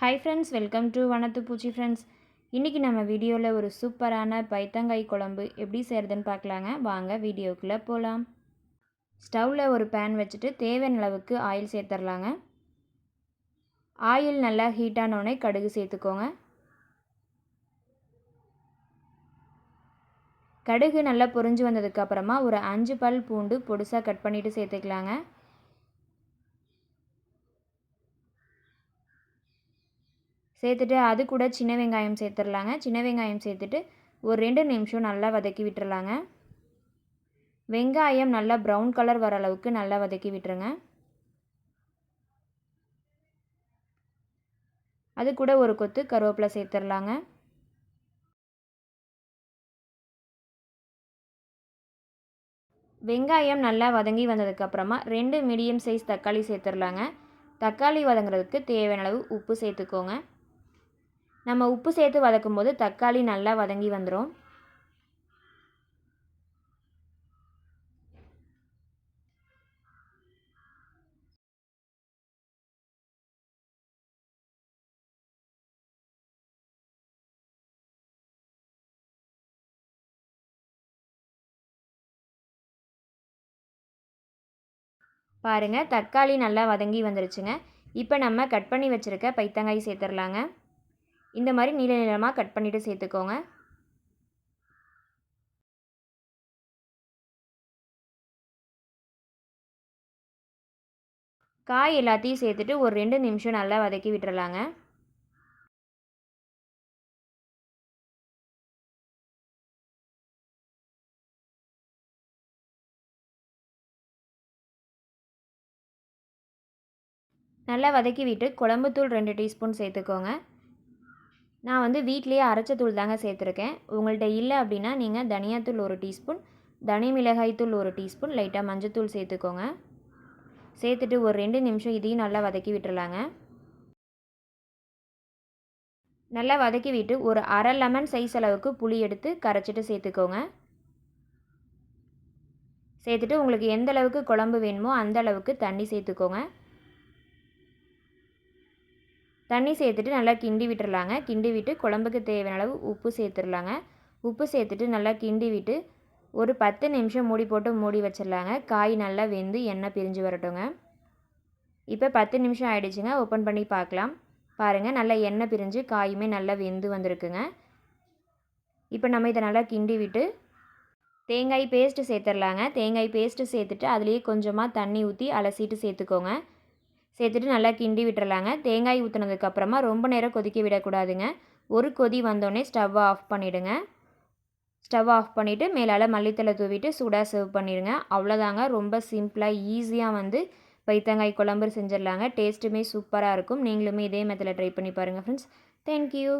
Hi friends welcome to வனத்து பூச்சி friends இன்றைக்கி நம்ம வீடியோவில் ஒரு சூப்பரான பைத்தங்காய் குழம்பு எப்படி செய்கிறதுன்னு பார்க்கலாங்க. வாங்க வீடியோக்குள்ளே போகலாம் ஸ்டவ்வில் ஒரு பேன் வச்சுட்டு தேவையான அளவுக்கு ஆயில் சேர்த்துடலாங்க ஆயில் நல்லா ஹீட்டானோடனே கடுகு சேர்த்துக்கோங்க. கடுகு நல்லா பொரிஞ்சு வந்ததுக்கப்புறமா ஒரு அஞ்சு பல் பூண்டு பொடிசாக கட் பண்ணிவிட்டு சேர்த்துக்கலாங்க. சேர்த்துட்டு அது கூட சின்ன வெங்காயம் சேர்த்துடலாங்க. சின்ன வெங்காயம் சேர்த்துட்டு ஒரு ரெண்டு நிமிஷம் நல்லா வதக்கி விட்டுறலாங்க. வெங்காயம் நல்லா ப்ரௌன் கலர் வர அளவுக்கு நல்லா வதக்கி விட்டுருங்க. அது கூட ஒரு கொத்து கருவேப்பிலை சேர்த்துடலாங்க. வெங்காயம் நல்லா வதங்கி வந்ததுக்கப்புறமா ரெண்டு மீடியம் சைஸ் தக்காளி சேர்த்துடலாங்க. தக்காளி வதங்குறதுக்கு தேவையான அளவு உப்பு சேர்த்துக்கோங்க. நம்ம உப்பு சேர்த்து வதக்கும் போது தக்காளி நல்லா வதங்கி வந்துடும் பாருங்கள் தக்காளி நல்லா வதங்கி வந்துருச்சுங்க. இப்போ நம்ம கட் பண்ணி வச்சுருக்க பைத்தங்காய் சேர்த்துடலாங்க இந்த மாதிரி நீள நீளமாக கட் பண்ணிவிட்டு சேர்த்துக்கோங்க. காய் எல்லாத்தையும் சேர்த்துட்டு ஒரு ரெண்டு நிமிஷம் நல்லா வதக்கி விட்டுறலாங்க. நல்லா வதக்கி விட்டு குழம்புத்தூள் ரெண்டு டீஸ்பூன் சேர்த்துக்கோங்க. நான் வந்து வீட்லேயே அரைச்ச தூள் தாங்க சேர்த்துருக்கேன். உங்கள்கிட்ட இல்லை அப்படின்னா நீங்கள் தனியாத்தூள் ஒரு டீஸ்பூன் தனி மிளகாய் தூள் ஒரு டீஸ்பூன் லைட்டாக மஞ்சத்தூள் சேர்த்துக்கோங்க. சேர்த்துட்டு ஒரு ரெண்டு நிமிஷம் இதையும் நல்லா வதக்கி விட்டுறலாங்க. நல்லா வதக்கி விட்டு ஒரு அரை லெமன் சைஸ் அளவுக்கு புளி எடுத்து கரைச்சிட்டு சேர்த்துக்கோங்க. சேர்த்துட்டு உங்களுக்கு எந்த அளவுக்கு குழம்பு வேணுமோ அந்த அளவுக்கு தண்ணி சேர்த்துக்கோங்க. தண்ணி சேர்த்துட்டு நல்லா கிண்டி விட்டுறலாங்க. கிண்டி விட்டு குழம்புக்கு தேவையான அளவு உப்பு சேர்த்துடலாங்க உப்பு சேர்த்துட்டு நல்லா கிண்டி விட்டு ஒரு பத்து நிமிஷம் மூடி போட்டு மூடி வச்சிடலாங்க. காய் நல்லா வெந்து எண்ணெய் பிரிஞ்சு வரட்டுங்க. இப்போ பத்து நிமிஷம் ஆகிடுச்சுங்க ஓப்பன் பண்ணி பார்க்கலாம். பாருங்கள் நல்லா எண்ணெய் பிரிஞ்சு காயுமே நல்லா வெந்து வந்திருக்குங்க. இப்போ நம்ம இதை நல்லா கிண்டி விட்டு தேங்காய் பேஸ்ட்டு சேர்த்துடலாங்க. தேங்காய் பேஸ்ட்டு சேர்த்துட்டு அதுலேயே கொஞ்சமாக தண்ணி ஊற்றி அலசிட்டு சேர்த்துக்கோங்க. சேர்த்துட்டு நல்லா கிண்டி விட்டுறலாங்க. தேங்காய் ஊற்றுனதுக்கப்புறமா ரொம்ப நேரம் கொதிக்க விடக்கூடாதுங்க. ஒரு கொதி வந்தோடனே ஸ்டவ்வை ஆஃப் பண்ணிவிடுங்க ஸ்டவ் ஆஃப் பண்ணிவிட்டு மேலால் மல்லித்தலை தூவிட்டு சூடாக சர்வ் பண்ணிடுங்க. அவ்வளோதாங்க. ரொம்ப சிம்பிளாக ஈஸியாக வந்து பைத்தங்காய் குழம்பு செஞ்சிடலாங்க. டேஸ்ட்டுமே சூப்பராக இருக்கும். நீங்களுமே இதே மெத்தில் ட்ரை பண்ணி பாருங்கள் ஃப்ரெண்ட்ஸ் தேங்க்யூ